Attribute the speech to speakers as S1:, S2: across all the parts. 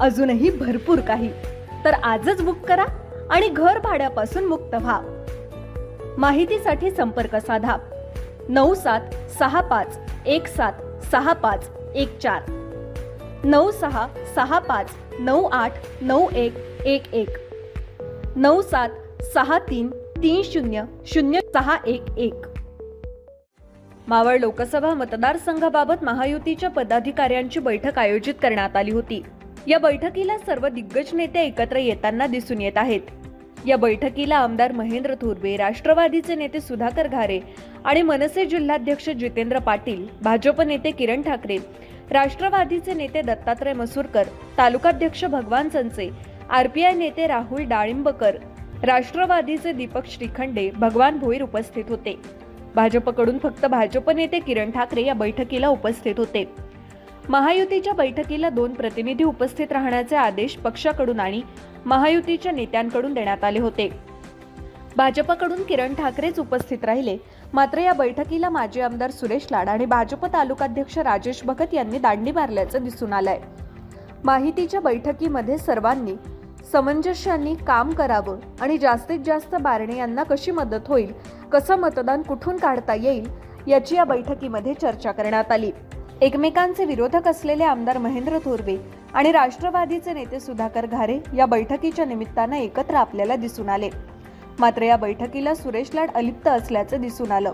S1: अजूनही भरपूर काही. तर आजच बुक करा आणि घर भाड्यापासून मुक्त व्हा. माहितीसाठी संपर्क साधा. नऊ सात सहा पाच एक सात सहा पाच एक चार. नऊ सहा सहा पाच नऊ आठ नऊ एक एक एक. नऊ सात सहा तीन तीन शून्य शून्य सहा एक एक. मावळ लोकसभा मतदारसंघाबाबत महायुतीच्या पदाधिकाऱ्यांची बैठक आयोजित करण्यात आली होती. या बैठकीला सर्व दिग्गज नेते एकत्र येताना दिसून येत आहेत. या बैठकीला आमदार महेंद्र थोरवे राष्ट्रवादीचे नेते सुधाकर घारे आणि मनसे जिल्हाध्यक्ष जितेंद्र पाटील भाजप नेते किरण ठाकरे राष्ट्रवादीचे नेते दत्तात्रय मसूरकर तालुकाध्यक्ष भगवान संचे आरपीआय नेते राहुल डाळिंबकर राष्ट्रवादीचे दीपक श्रीखंडे भगवान भोईर उपस्थित होते. भाजपकडून फक्त भाजप नेते किरण ठाकरे या बैठकीला उपस्थित होते. महायुतीच्या बैठकीला दोन प्रतिनिधी उपस्थित राहण्याचे आदेश पक्षाकडून आणि महायुतीच्या नेत्यांकडून देण्यात आले होते. भाजपकडून किरण ठाकरेच उपस्थित राहिले. मात्र या बैठकीला माजी आमदार सुरेश लाड आणि भाजप तालुकाध्यक्ष राजेश भगत यांनी दांडी मारल्याचं दिसून आलंय. माहितीच्या बैठकीमध्ये सर्वांनी समंजस्याने काम करावं आणि जास्तीत जास्त बारणे यांना कशी मदत होईल कसं मतदान कुठून काढता येईल याची या बैठकीमध्ये चर्चा करण्यात आली. एकमेकांचे विरोधक असलेले आमदार महेंद्र थोरवे आणि राष्ट्रवादीचे नेते सुधाकर घारे या बैठकीच्या निमित्तानं एकत्र आपल्याला दिसून आले. मात्र या बैठकीला सुरेश लाड अलिप्त असल्याचं दिसून आलं.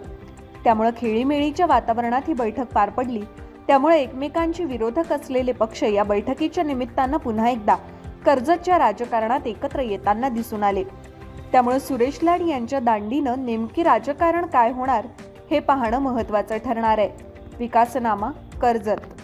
S1: त्यामुळे खेळीमेळीच्या वातावरणात ही बैठक पार पडली. त्यामुळे एकमेकांची विरोधक असलेले पक्ष या बैठकीच्या निमित्तानं पुन्हा एकदा कर्जतच्या राजकारणात एकत्र येताना दिसून आले. त्यामुळे सुरेश लाड यांच्या दांडीनं नेमकी राजकारण काय होणार हे पाहणं महत्त्वाचं ठरणार आहे. विकासनामा कर्जत.